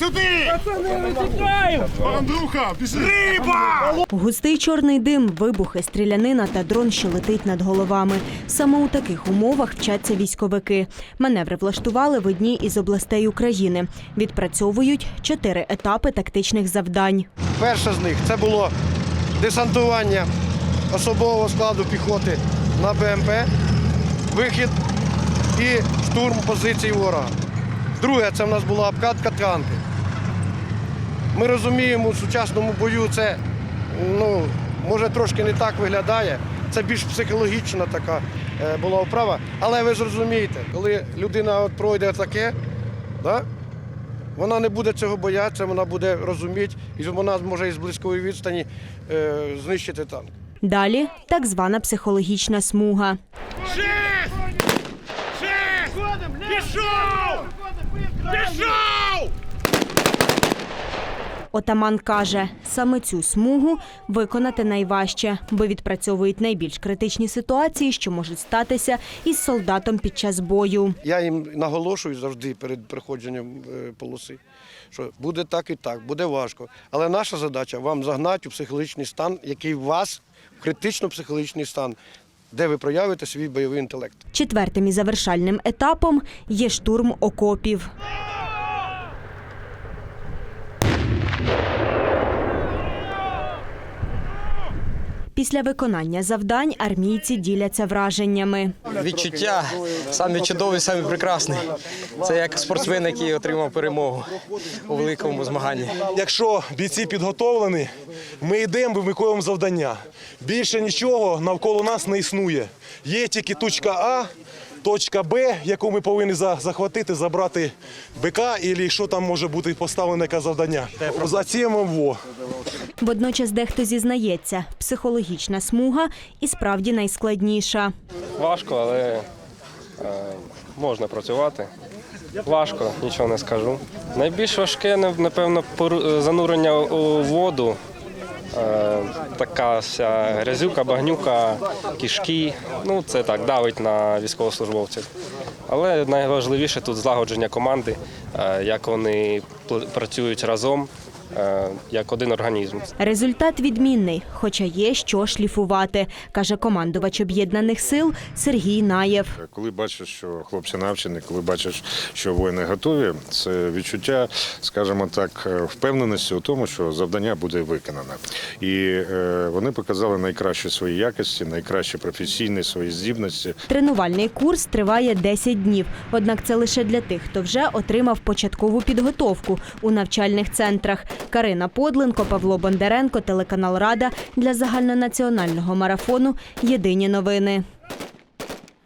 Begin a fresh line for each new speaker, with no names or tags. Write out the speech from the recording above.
сюди! Андрюха, біжи! Риба!
Густий чорний дим, вибухи, стрілянина та дрон, що летить над головами. Саме у таких умовах вчаться військовики. Маневри влаштували в одній із областей України. Відпрацьовують чотири етапи тактичних завдань.
Перше з них це було десантування особового складу піхоти на БМП, вихід і штурм позицій ворога. Друге, це в нас була обкатка танки. Ми розуміємо, у сучасному бою це ну, може трошки не так виглядає. Це більш психологічна така е, була вправа. Але ви зрозумієте, коли людина от пройде таке, да, вона не буде цього боятися, вона буде розуміти, і вона зможе із близької відстані е, знищити танк.
Далі так звана психологічна смуга.
Шесть! Шесть! Пішов! Пішов!
Отаман каже, саме цю смугу виконати найважче, бо відпрацьовують найбільш критичні ситуації, що можуть статися із солдатом під час бою.
Я їм наголошую завжди перед проходженням е, полоси, що буде так і так, буде важко. Але наша задача вам загнати у психологічний стан, який у вас в критично-психологічний стан, де ви проявите свій бойовий інтелект.
Четвертим і завершальним етапом є штурм окопів. Після виконання завдань армійці діляться враженнями.
Відчуття самі чудові, самі прекрасні. Це як спортсмен, який отримав перемогу у великому змаганні.
Якщо бійці підготовлені, ми йдемо, виконуємо завдання. Більше нічого навколо нас не існує. Є тільки точка А, точка Б, яку ми повинні за- захватити, забрати БК, і що там може бути поставлене яке завдання. За цим во.
Водночас дехто зізнається, психологічна смуга і справді найскладніша.
Важко, але е, можна працювати. Важко, нічого не скажу. Найбільш важке, напевно, е, занурення у воду. Е, така вся грязюка, багнюка, кішки. Ну, це так, давить на військовослужбовців. Але найважливіше тут злагодження команди, е, як вони працюють разом, як один організм.
Результат відмінний, хоча є що шліфувати, каже командувач об'єднаних сил Сергій Наєв.
Коли бачиш, що хлопці навчені, коли бачиш, що воїни готові, це відчуття, скажімо так, е, впевненості у тому, що завдання буде виконано. І е, вони показали найкращі свої якості, найкращі професійні свої здібності.
Тренувальний курс триває 10 днів. Однак це лише для тих, хто вже отримав початкову підготовку у навчальних центрах. Карина Подленко, Павло Бондаренко, телеканал Рада для загальнонаціонального марафону. Єдині новини.